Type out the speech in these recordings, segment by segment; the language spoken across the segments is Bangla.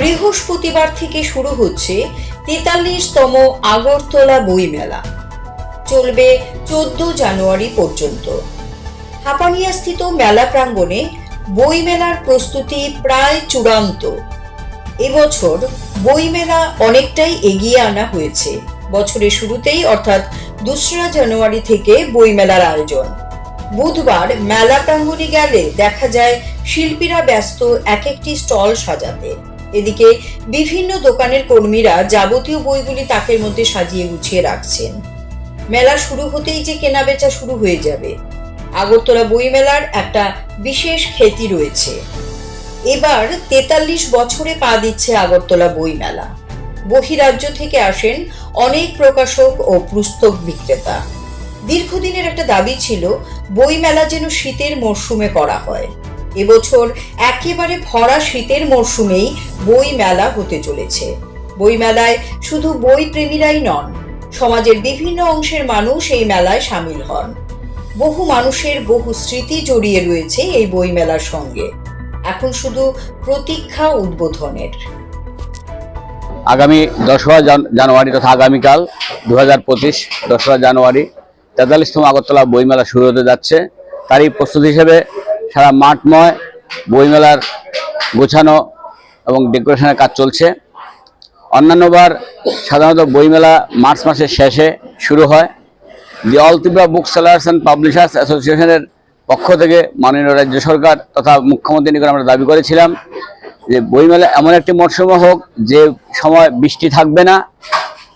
বৃহস্পতিবার থেকে শুরু হচ্ছে তেতাল্লিশতম আগরতলা বইমেলা। চলবে চোদ্দ জানুয়ারি পর্যন্ত। হাপানিয়াস্থিত মেলা প্রাঙ্গণে বইমেলার প্রস্তুতি প্রায় চূড়ান্ত। এবছর বইমেলা অনেকটাই এগিয়ে আনা হয়েছে। বছরের শুরুতেই অর্থাৎ দোসরা জানুয়ারি থেকে বইমেলার আয়োজন। বুধবার মেলা প্রাঙ্গণে গেলে দেখা যায় শিল্পীরা ব্যস্ত এক একটি স্টল সাজাতে। এদিকে বিভিন্ন দোকানের কর্মীরা যাবতীয় বইগুলি তাকের মধ্যে সাজিয়ে গুছিয়ে রাখছেন। মেলা শুরু হতেই যে কেনাবেচা শুরু হয়ে যাবে। আগরতলা বইমেলার একটা বিশেষ খ্যাতি রয়েছে। এবার তেতাল্লিশ বছরে পা দিচ্ছে আগরতলা বইমেলা বহিরাজ্য থেকে আসেন অনেক প্রকাশক ও পুস্তক বিক্রেতা। দীর্ঘদিনের একটা দাবি ছিল বইমেলা যেন শীতের মরশুমে করা হয়। এবছর একেবারে ভরা শীতের মরশুমেই বই মেলা হতে চলেছে। বইমেলায় শুধু বই প্রেমীরাই নন, সমাজের বিভিন্ন অংশের মানুষ এই মেলায় সামিল হন। বহু মানুষের বহু স্মৃতি জড়িয়ে রয়েছে এই বইমেলার সঙ্গে। এখন শুধু প্রতীক্ষা উদ্বোধনের। আগামী দশরা জানুয়ারি তথা আগামীকাল দু হাজার পঁচিশ দশরা জানুয়ারি তেতাল্লিশতম আগরতলা বইমেলা শুরু হতে যাচ্ছে। তারই প্রস্তুতি হিসেবে সারা মাঠময়, বইমেলার গোছানো এবং ডেকোরেশনের কাজ চলছে। অন্যান্যবার সাধারণত বইমেলা মার্চ মাসের শেষে শুরু হয়। The all Tripura book sellers and publishers অ্যাসোসিয়েশনের পক্ষ থেকে মাননীয় রাজ্য সরকার তথা মুখ্যমন্ত্রী নিকট আমরা দাবি করেছিলাম যে বইমেলা এমন একটি মরশুম হোক যে সময় বৃষ্টি থাকবে না,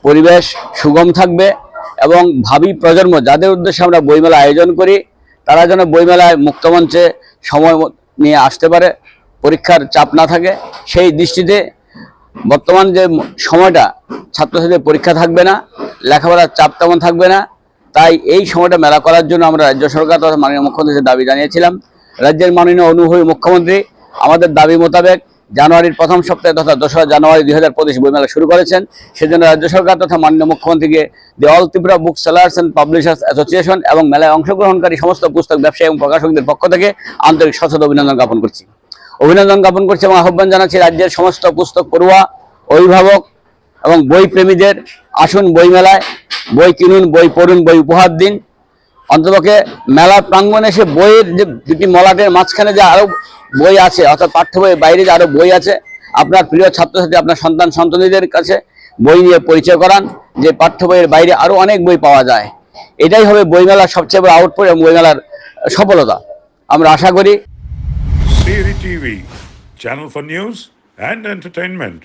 পরিবেশ সুগম থাকবে এবং ভাবি প্রজন্ম যাদের উদ্দেশ্যে আমরা বইমেলা আয়োজন করি তারা যেন বইমেলায় মুক্তমঞ্চে সময় নিয়ে আসতে পারে, পরীক্ষার চাপ না থাকে, সেই দৃষ্টিতে বর্তমান যে সময়টা ছাত্রছাত্রীদের পরীক্ষা থাকবে না, লেখাপড়ার চাপ তেমন থাকবে না। তাই এই সময়টা মেলা করার জন্য আমরা রাজ্য সরকার তথা মাননীয় মুখ্যমন্ত্রীর দাবি জানিয়েছিলাম। রাজ্যের মাননীয় অনুভবী মুখ্যমন্ত্রী আমাদের দাবি মোতাবেক জানুয়ারির প্রথম সপ্তাহে তথা দোসরা জানুয়ারি দুই হাজার পঁচিশ বইমেলা শুরু করেছেন। সেজন্য রাজ্য সরকার তথা মাননীয় মুখ্যমন্ত্রীকে the all Tripura book sellers and publishers association এবং মেলায় অংশগ্রহণকারী সমস্ত পুস্তক ব্যবসায়ী এবং প্রকাশকদের পক্ষ থেকে আন্তরিক সচেত অভিনন্দন জ্ঞাপন করছি। অভিনন্দন জ্ঞাপন করছি এবং আহ্বান জানাচ্ছি রাজ্যের সমস্ত পুস্তক পড়ুয়া, অভিভাবক এবং বই প্রেমীদের আসুন বইমেলায় বই কিনুন, বই পড়ুন, বই উপহার দিন। অন্ততপক্ষে মেলা প্রাঙ্গণে এসে বইয়ের যে দুটি মলাটের মাঝখানে যে আরও বই আছে, অর্থাৎ পাঠ্য বইয়ের বাইরে যে আরও বই আছে, আপনার প্রিয় ছাত্রছাত্রী, আপনার সন্তান সন্ততিদের কাছে বই নিয়ে পরিচয় করান, যে পাঠ্য বইয়ের বাইরে আরও অনেক বই পাওয়া যায় এটাই হবে বইমেলার সবচেয়ে বড় আউটপুট এবং বইমেলার সফলতা আমরা আশা করি channel for news and entertainment.